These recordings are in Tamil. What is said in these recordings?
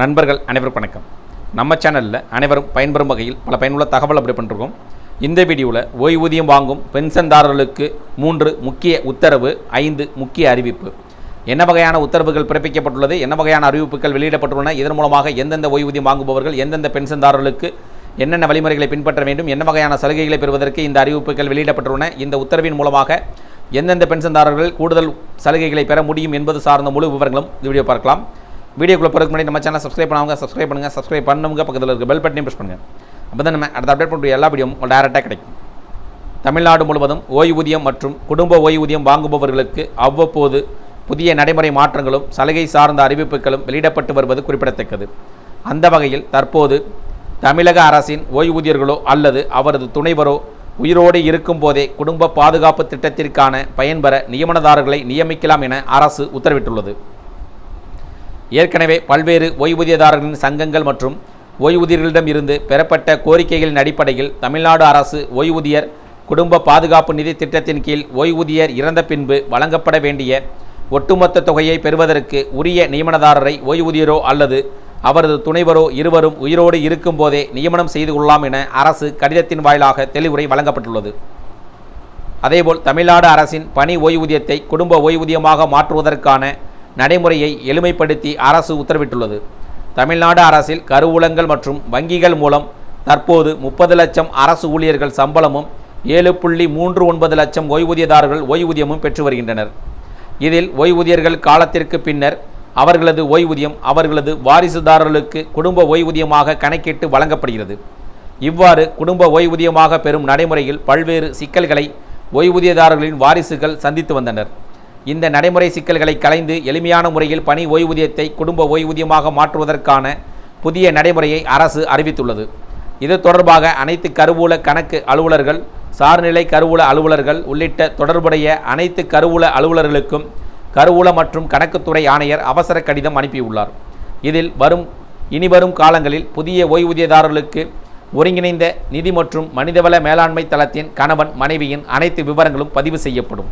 நண்பர்கள் அனைவருக்கும் வணக்கம். நம்ம சேனலில் அனைவரும் பயன்பெறும் வகையில் பல பயனுள்ள தகவல் அப்படி பண்ணிருக்கோம். இந்த வீடியோவில் ஓய்வூதியம் வாங்கும் பென்ஷன்தாரர்களுக்கு மூன்று முக்கிய உத்தரவு ஐந்து முக்கிய அறிவிப்பு. என்ன வகையான உத்தரவுகள் பிறப்பிக்கப்பட்டுள்ளது? என்ன வகையான அறிவிப்புகள் வெளியிடப்பட்டுள்ளன? இதன் மூலமாக எந்தெந்த ஓய்வூதியம் வாங்குபவர்கள் எந்தெந்த பென்ஷன்தாரர்களுக்கு என்னென்ன வழிமுறைகளை பின்பற்ற வேண்டும் என்ன வகையான சலுகைகளை பெறுவதற்கு இந்த அறிவிப்புகள் வெளியிடப்பட்டுள்ளன? இந்த உத்தரவின் மூலமாக எந்தெந்த பென்ஷன்தாரர்கள் கூடுதல் சலுகைகளை பெற முடியும் என்பது சார்ந்த முழு விவரங்களும் இந்த வீடியோ பார்க்கலாம். வீடியோக்குள்ளே போகிறதுக்கு முன்னாடி நம்ம சேனல் சப்ஸ்கிரைப் பண்ணாங்க சப்ஸ்கிரைப் பண்ணுங்கள் சப்ஸ்கிரைப் பண்ணவங்க பக்கத்தில் இருக்க பெல் பட்டனையும் ப்ரெஸ் பண்ணுங்கள் அப்போ தான் நம்ம அடுத்த அப்டேட் பண்ணுற எல்லா வீடியோவும் உங்களுக்கு டேரெக்டாக கிடைக்கும். தமிழ்நாடு முழுவதும் ஓய்வூதியம் மற்றும் குடும்ப ஓய்வூதியம் வாங்குபவர்களுக்கு அவ்வப்போது புதிய நடைமுறை மாற்றங்களும் சலுகை சார்ந்த அறிவிப்புகளும் வெளியிடப்பட்டு வருவது குறிப்பிடத்தக்கது. அந்த வகையில் தற்போது தமிழக அரசின் ஓய்வூதியர்களோ அல்லது அவரது துணைவரோ உயிரோடு இருக்கும்போதே குடும்ப பாதுகாப்பு திட்டத்திற்கான பயன்பெற நியமனதாரர்களை நியமிக்கலாம் என அரசு உத்தரவிட்டுள்ளது. ஏற்கனவே பல்வேறு ஓய்வூதியதாரர்களின் சங்கங்கள் மற்றும் ஓய்வூதியர்களிடம் இருந்து பெறப்பட்ட கோரிக்கைகளின் அடிப்படையில் தமிழ்நாடு அரசு ஓய்வூதியர் குடும்ப பாதுகாப்பு நிதி திட்டத்தின் கீழ் ஓய்வூதியர் இறந்த பின்பு வழங்கப்பட வேண்டிய ஒட்டுமொத்த தொகையை பெறுவதற்கு உரிய நியமனதாரரை ஓய்வூதியரோ அல்லது அவரது துணைவரோ இருவரும் உயிரோடு இருக்கும்போதே நியமனம் செய்து கொள்ளலாம் என அரசு கடிதத்தின் வாயிலாக தெளிவுரை வழங்கப்பட்டுள்ளது. அதேபோல் தமிழ்நாடு அரசின் பணி ஓய்வூதியத்தை குடும்ப ஓய்வூதியமாக மாற்றுவதற்கான நடைமுறையை எளிமைப்படுத்தி அரசு உத்தரவிட்டுள்ளது. தமிழ்நாடு அரசில் கருவூலங்கள் மற்றும் வங்கிகள் மூலம் தற்போது முப்பது லட்சம் அரசு ஊழியர்கள் சம்பளமும் ஏழு புள்ளி மூன்று ஒன்பது லட்சம் ஓய்வூதியதாரர்கள் ஓய்வூதியமும் பெற்று வருகின்றனர். இதில் ஓய்வூதியர்கள் காலத்திற்கு பின்னர் அவர்களது ஓய்வூதியம் அவர்களது வாரிசுதாரர்களுக்கு குடும்ப ஓய்வூதியமாக கணக்கிட்டு வழங்கப்படுகிறது. இவ்வாறு குடும்ப ஓய்வூதியமாக பெறும் நடைமுறையில் பல்வேறு சிக்கல்களை ஓய்வூதியதாரர்களின் வாரிசுகள் சந்தித்து வந்தனர். இந்த நடைமுறை சிக்கல்களை களைந்து எளிமையான முறையில் பணி ஓய்வூதியத்தை குடும்ப ஓய்வூதியமாக மாற்றுவதற்கான புதிய நடைமுறையை அரசு அறிவித்துள்ளது. இது தொடர்பாக அனைத்து கருவூல கணக்கு அலுவலர்கள் சார்நிலை கருவூல அலுவலர்கள் உள்ளிட்ட தொடர்புடைய அனைத்து கருவூல அலுவலர்களுக்கும் கருவூல மற்றும் கணக்குத்துறை ஆணையர் அவசர கடிதம் அனுப்பியுள்ளார். இதில் வரும் இனிவரும் காலங்களில் புதிய ஓய்வூதியதாரர்களுக்கு ஒருங்கிணைந்த நிதி மற்றும் மனிதவள மேலாண்மை தளத்தின் கணவன் மனைவியின் அனைத்து விவரங்களும் பதிவு செய்யப்படும்.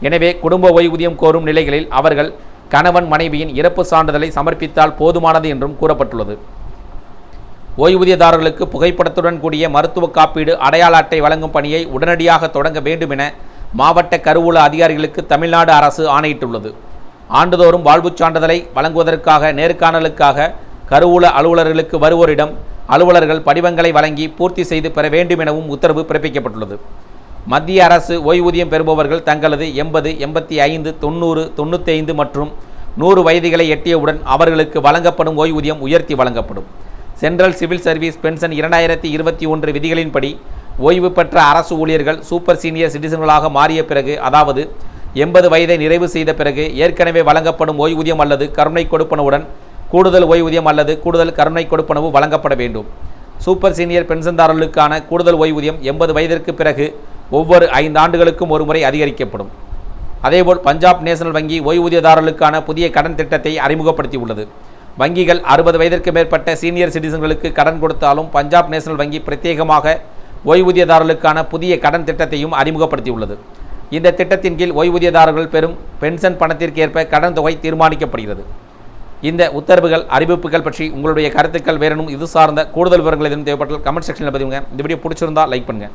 எனவே குடும்ப ஓய்வூதியம் கோரும் நிலைகளில் அவர்கள் கணவன் மனைவியின் இறப்பு சான்றிதழை சமர்ப்பித்தால் போதுமானது என்றும் கூறப்பட்டுள்ளது. ஓய்வூதியதாரர்களுக்கு புகைப்படத்துடன் கூடிய மருத்துவ காப்பீடு அடையாள அட்டை வழங்கும் பணியை உடனடியாக தொடங்க வேண்டும் என மாவட்ட கருவூல அதிகாரிகளுக்கு தமிழ்நாடு அரசு ஆணையிட்டுள்ளது. ஆண்டுதோறும் வாழ்வுச் சான்றிதழை வழங்குவதற்காக நேர்காணலுக்காக கருவூல அலுவலர்களுக்கு வருவோரிடம் அலுவலர்கள் படிவங்களை வழங்கி பூர்த்தி செய்து பெற வேண்டும் எனவும் உத்தரவு பிறப்பிக்கப்பட்டுள்ளது. மத்திய அரசு ஓய்வூதியம் பெறுபவர்கள் தங்களது எண்பது எண்பத்தி ஐந்து தொண்ணூறு தொண்ணூற்றி ஐந்து மற்றும் நூறு வயதுகளை எட்டியவுடன் அவர்களுக்கு வழங்கப்படும் ஓய்வூதியம் உயர்த்தி வழங்கப்படும். சென்ட்ரல் சிவில் சர்வீஸ் பென்ஷன் இரண்டாயிரத்தி இருபத்தி ஒன்று விதிகளின்படி ஓய்வு பெற்ற அரசு ஊழியர்கள் சூப்பர் சீனியர் சிட்டிசன்களாக மாறிய பிறகு அதாவது எண்பது வயதை நிறைவு செய்த பிறகு ஏற்கனவே வழங்கப்படும் ஓய்வூதியம் அல்லது கருணை கொடுப்பனவுடன் கூடுதல் ஓய்வூதியம் அல்லது கூடுதல் கருணை கொடுப்பனவு வழங்கப்பட வேண்டும். சூப்பர் சீனியர் பென்ஷன்தாரர்களுக்கான கூடுதல் ஓய்வூதியம் எண்பது வயதிற்கு பிறகு ஒவ்வொரு ஐந்து ஆண்டுகளுக்கும் ஒரு முறை அதிகரிக்கப்படும். அதேபோல் பஞ்சாப் நேஷனல் வங்கி ஓய்வூதியதாரர்களுக்கான புதிய கடன் திட்டத்தை அறிமுகப்படுத்தியுள்ளது வங்கிகள் அறுபது வயதிற்கு மேற்பட்ட சீனியர் சிட்டிசன்களுக்கு கடன் கொடுத்தாலும் பஞ்சாப் நேஷனல் வங்கி பிரத்யேகமாக ஓய்வூதியதாரர்களுக்கான புதிய கடன் திட்டத்தையும் அறிமுகப்படுத்தியுள்ளது இந்த திட்டத்தின் கீழ் ஓய்வூதியதாரர்கள் பெறும் பென்ஷன் பணத்திற்கேற்ப கடன் தொகை தீர்மானிக்கப்படுகிறது. இந்த உத்தரவுகள் அறிவிப்புகள் பற்றி உங்களுடைய கருத்துக்கள் வேறனும் இது சார்ந்த கூடுதல் விவரங்கள் எதுவும் தேவைப்பட்டால் கமெண்ட் செக்ஷனில் பதிவுங்க. இந்த வீடியோ பிடிச்சிருந்தால் லைக் பண்ணுங்கள்